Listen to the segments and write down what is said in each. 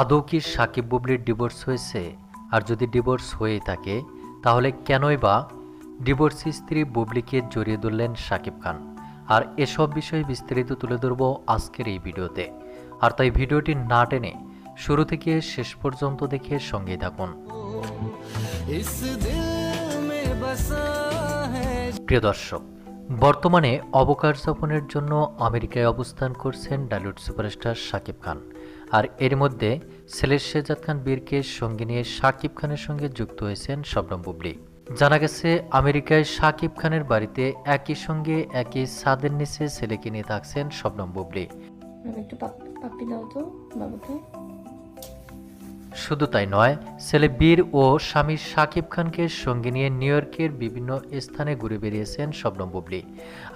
আদৌ কি সাকিব বুবলির ডিভোর্স হয়েছে? আর যদি ডিভোর্স হয়ে থাকে তাহলে কেনই বা ডিভোর্স স্ত্রী বুবলিকে জড়িয়ে ধরলেন সাকিব খান? আর এসব বিষয়ে বিস্তারিত তুলে ধরব আজকের এই ভিডিওতে। আর তাই ভিডিওটি না টেনে শুরু থেকে শেষ পর্যন্ত দেখে সঙ্গে থাকুন। প্রিয় দর্শক বর্তমানে অবকাশ যাপনের জন্য আমেরিকায় অবস্থান করছেন ডালিউড সুপারস্টার শাকিব খান। আর এর মধ্যে ছেলের শেজাদ খান বীরকে সঙ্গে নিয়ে শাকিব খানের সঙ্গে যুক্ত হয়েছেন শবনম বুবলি। জানা গেছে, আমেরিকায় শাকিব খানের বাড়িতে একই সঙ্গে একই ছাদের নিচে ছেলেকে নিয়ে থাকছেন শবনম বুবলি। একটু দাও তো বাবাকে। শুধু তাই নয়, ছেলে বীর ও স্বামী শাকিব খানকে সঙ্গে নিয়ে নিউ ইয়র্কের বিভিন্ন স্থানে ঘুরে বেরিয়েছেন শবনম বুবলি।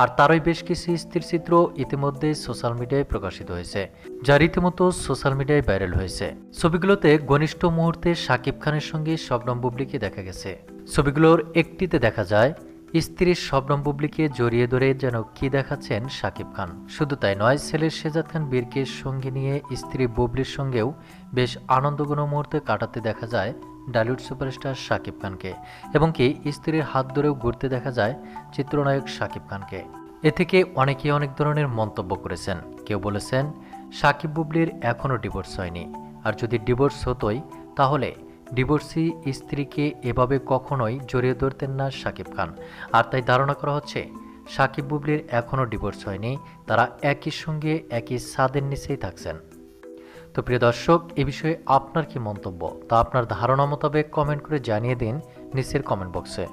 আর তারই বেশ কিছু স্থির চিত্র ইতিমধ্যে সোশ্যাল মিডিয়ায় প্রকাশিত হয়েছে, যা রীতিমতো সোশ্যাল মিডিয়ায় ভাইরাল হয়েছে। ছবিগুলোতে ঘনিষ্ঠ মুহূর্তে শাকিব খানের সঙ্গে শবনম বুবলিকে দেখা গেছে। ছবিগুলোর একটিতে দেখা যায় স্ত্রী শবনম বুবলিকে জড়িয়ে ধরে যেন কি দেখাচ্ছেন শাকিব খান। শুধু তাই নয় ছেলের শেজাদ খান বীরকে সঙ্গে নিয়ে স্ত্রী বুবলির সঙ্গেও বেশ আনন্দঘন মুহূর্তে কাটাতে দেখা যায় ডালিউড সুপারস্টার শাকিব খানকে এবং কি স্ত্রীর হাত ধরেও ঘুরতে দেখা যায় চিত্রনায়ক শাকিব খানকে। এ থেকে অনেকেই অনেক ধরনের মন্তব্য করেছেন। কেউ বলেছেন শাকিব বুবলির এখনও ডিভোর্স হয়নি। আর যদি ডিভোর্স হতোই, তাহলে ডিভোর্সি স্ত্রীকে এভাবে কখনোই জড়িয়ে ধরতেন না সাকিব খান। আর তাই ধারণা করা হচ্ছে, সাকিব বুবলির এখনও ডিভোর্স হয়নি, তারা একই সঙ্গে একই ছাদের নিচেই থাকছেন। তো প্রিয় দর্শক, এ বিষয়ে আপনার কি মন্তব্য? তা আপনার ধারণা মোতাবেক কমেন্ট করে জানিয়ে দিন নিচের কমেন্ট বক্সে।